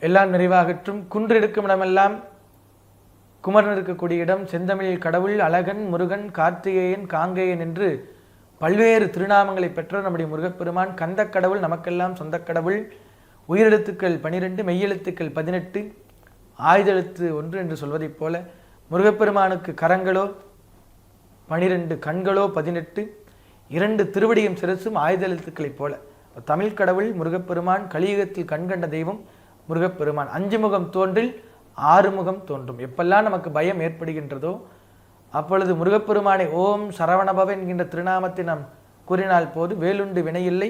எல்லாம் நிறைவாகற்றும் குன்றெடுக்கும் இடமெல்லாம் குமரன் இருக்கக்கூடிய இடம். செந்தமிழில் கடவுள் அழகன் முருகன் கார்த்திகேயன் காங்கேயன் என்று பல்வேறு திருநாமங்களை பெற்ற நம்முடைய முருகப்பெருமான். கந்த கடவுள் நமக்கெல்லாம் சொந்த கடவுள். உயிரெழுத்துக்கள் பனிரெண்டு மெய்யெழுத்துக்கள் பதினெட்டு ஆயுதெழுத்து ஒன்று என்று சொல்வதைப் போல முருகப்பெருமானுக்கு கரங்களோ பனிரெண்டு கண்களோ பதினெட்டு இரண்டு திருவடியும் சிரசும் ஆயுதெழுத்துக்களைப் போல. தமிழ் கடவுள் முருகப்பெருமான் கலியுகத்தில் கண்கண்ட தெய்வம். முருகப்பெருமான். அஞ்சு முகம் தோன்றில் ஆறு முகம் தோன்றும். எப்பெல்லாம் நமக்கு பயம் ஏற்படுகின்றதோ அப்பொழுது முருகப்பெருமானை ஓம் சரவணபவ என்கின்ற திருநாமத்தை நாம் கூறினால் போது வேலுண்டு வினையில்லை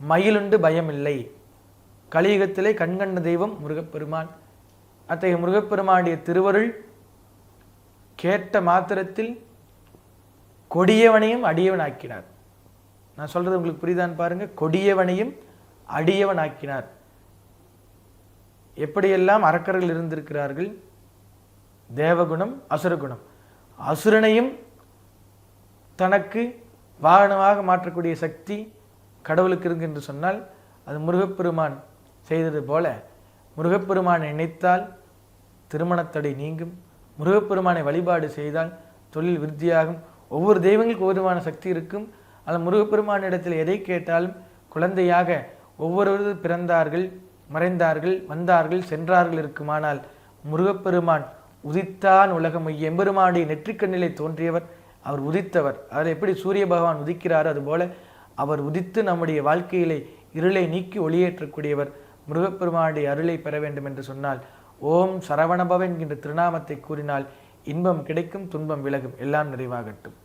மயிலுண்டு பயமில்லை. கலியுகத்திலே கண்கண்ட தெய்வம் முருகப்பெருமான். அத்தகைய முருகப்பெருமானுடைய திருவருள் கேட்ட மாத்திரத்தில் கொடியவனையும் அடியவன் ஆக்கினார் நான் சொல்றது உங்களுக்கு புரிதான் பாருங்க. கொடியவனையும் அடியவன் ஆக்கினார் எப்படியெல்லாம் அரக்கர்கள் இருந்திருக்கிறார்கள்? தேவகுணம் அசுரகுணம். அசுரனையும் தனக்கு வாகனமாக மாற்றக்கூடிய சக்தி கடவுளுக்கு இருக்கு என்று சொன்னால் அது முருகப்பெருமான் செய்தது போல முருகப்பெருமானை நினைத்தால் திருமணத்தடை நீங்கும். முருகப்பெருமானை வழிபாடு செய்தால் தொழில் விருத்தியாகும். ஒவ்வொரு தெய்வங்களுக்கு ஒவ்வொருமான சக்தி இருக்கும். அதில் முருகப்பெருமானிடத்தில் எதை கேட்டாலும் குழந்தையாக ஒவ்வொருவரும் பிறந்தார்கள். மறைந்தார்கள் வந்தார்கள் சென்றார்கள் இருக்குமானால் முருகப்பெருமான் உதித்தான் உலகம். எம்பெருமானுடைய நெற்றிக்கண்ணிலே தோன்றியவர் அவர் உதித்தவர். அதில் எப்படி சூரிய பகவான் உதிக்கிறாரோ அதுபோல அவர் உதித்து நம்முடைய வாழ்க்கையிலே இருளை நீக்கி ஒளியேற்றக்கூடியவர் முருகப்பெருமானுடைய அருளை பெற வேண்டும் என்று சொன்னால் ஓம் சரவணபவன் என்கின்ற திருநாமத்தை கூறினால் இன்பம் கிடைக்கும் துன்பம் விலகும். எல்லாம் நிறைவாகட்டும்.